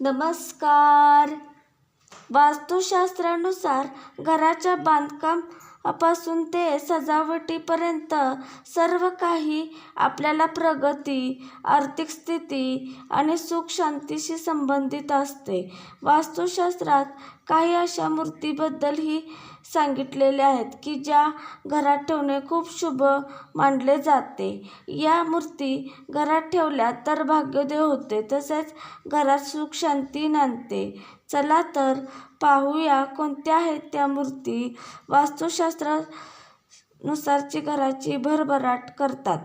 नमस्कार. वास्तुशास्त्रानुसार घराच्या बांधकामापासून ते सजावटीपर्यंत सर्व काही आपल्याला प्रगती आर्थिक स्थिती आणि सुख शांतीशी संबंधित असते. वास्तुशास्त्रात काही अशा मूर्तीबद्दलही सांगितलेले आहेत की ज्या घरात ठेवणे खूप शुभ मानले जाते. या मूर्ती घरात ठेवल्या तर भाग्योदय होते तसेच घरात सुख शांती नांदते. चला तर पाहूया कोणत्या आहेत त्या मूर्ती. वास्तुशास्त्रानुसारची घराची भरभराट करतात.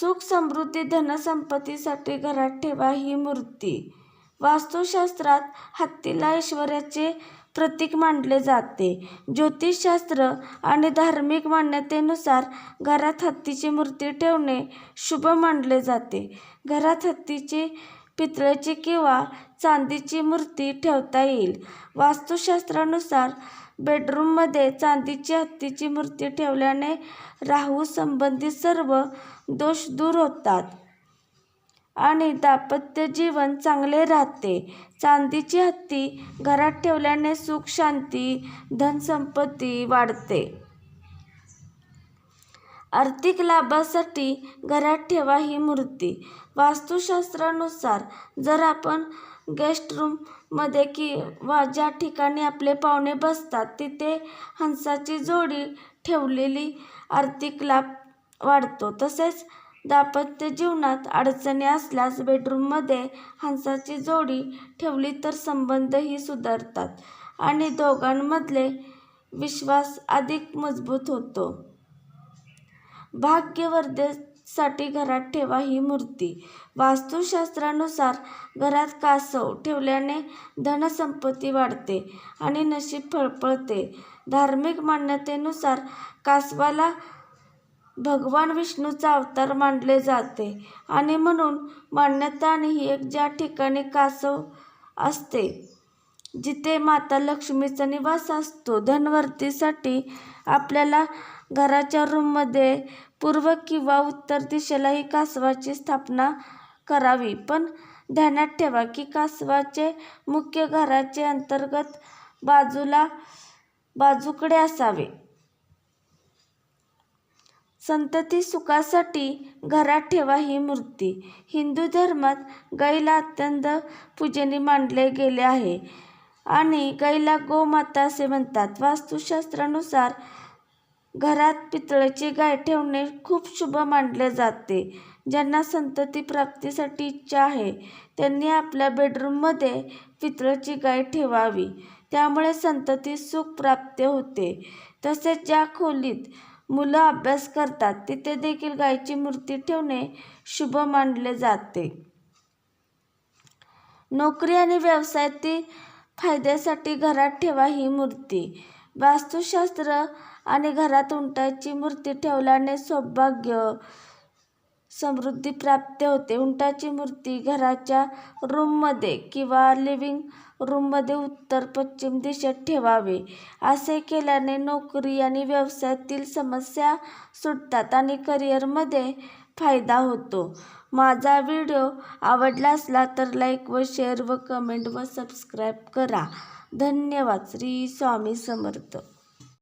सुख समृद्धी धनसंपत्तीसाठी घरात ठेवा ही मूर्ती. वास्तुशास्त्रात हत्तीला ऐश्वर्याचे प्रतीक मानले जाते. ज्योतिषशास्त्र आणि धार्मिक मान्यतेनुसार घरात हत्तीची मूर्ती ठेवणे शुभ मानले जाते. घरात हत्तीची पितळेची किंवा चांदीची मूर्ती ठेवता येईल. वास्तुशास्त्रानुसार बेडरूममध्ये चांदीची हत्तीची मूर्ती ठेवल्याने राहू संबंधित सर्व दोष दूर होतात. आणि दाम्पत्य जीवन चांगले राहते. चांदीची हत्ती घरात ठेवल्याने सुख शांती धनसंपत्ती वाढते. आर्थिक लाभासाठी घरात ठेवा ही मूर्ती. वास्तुशास्त्रानुसार जर आपण गेस्ट रूममध्ये किंवा ज्या ठिकाणी आपले पाहुणे बसतात तिथे हंसाची जोडी ठेवलेली आर्थिक लाभ वाढतो. तसेच दाम्पत्य जीवनात अडचणी असल्यास बेडरूममध्ये हंसाची जोडी ठेवली तर संबंधही सुधारतात आणि दोघांमधले विश्वास अधिक मजबूत होतो. भाग्यवर्धेसाठी घरात ठेवा ही मूर्ती. वास्तुशास्त्रानुसार घरात कासव ठेवल्याने धनसंपत्ती वाढते आणि नशीब फळफळते धार्मिक मान्यतेनुसार कासवाला भगवान विष्णूचा अवतार मानले जाते आणि म्हणून मान्यता ही एक ज्या ठिकाणी कासव असते जिथे माता लक्ष्मीचा निवास असतो धनवर्तीसाठी आपल्याला घराच्या रूममध्ये पूर्व किंवा उत्तर दिशेलाही कासवाची स्थापना करावी. पण ध्यानात ठेवा की कासवाचे मुख्य घराचे अंतर्गत बाजूला बाजूकडे असावे. संतती सुखासाठी घरात ठेवा ही मूर्ती. हिंदू धर्मात गाईला अत्यंत पूजनी मानले गेले आहे आणि गाईला गोमाता असे म्हणतात. वास्तुशास्त्रानुसार घरात पितळेची गाय ठेवणे खूप शुभ मानले जाते. ज्यांना संतती प्राप्तीसाठी इच्छा आहे त्यांनी आपल्या बेडरूममध्ये पितळेची गाय ठेवावी. त्यामुळे संतती सुख प्राप्त होते. तसेच ज्या खोलीत मुलं अभ्यास करतात तिथे देखील गायीची मूर्ती ठेवणे शुभ मानले जाते. नोकरी आणि व्यवसायातील फायद्यासाठी घरात ठेवा ही मूर्ती. वास्तुशास्त्र आणि घरात उंटाची मूर्ती ठेवल्याने सौभाग्य समृद्धी प्राप्त होते. उंटाची मूर्ती घराच्या रूममध्ये किंवा लिव्हिंग रूममध्ये उत्तर पश्चिम दिशेत ठेवावे. असे केल्याने नोकरी आणि व्यवसायातील समस्या सुटतात आणि करिअरमध्ये फायदा होतो. माझा व्हिडिओ आवडला असला तर लाईक व शेअर व कमेंट व सबस्क्राईब करा. धन्यवाद. श्री स्वामी समर्थ.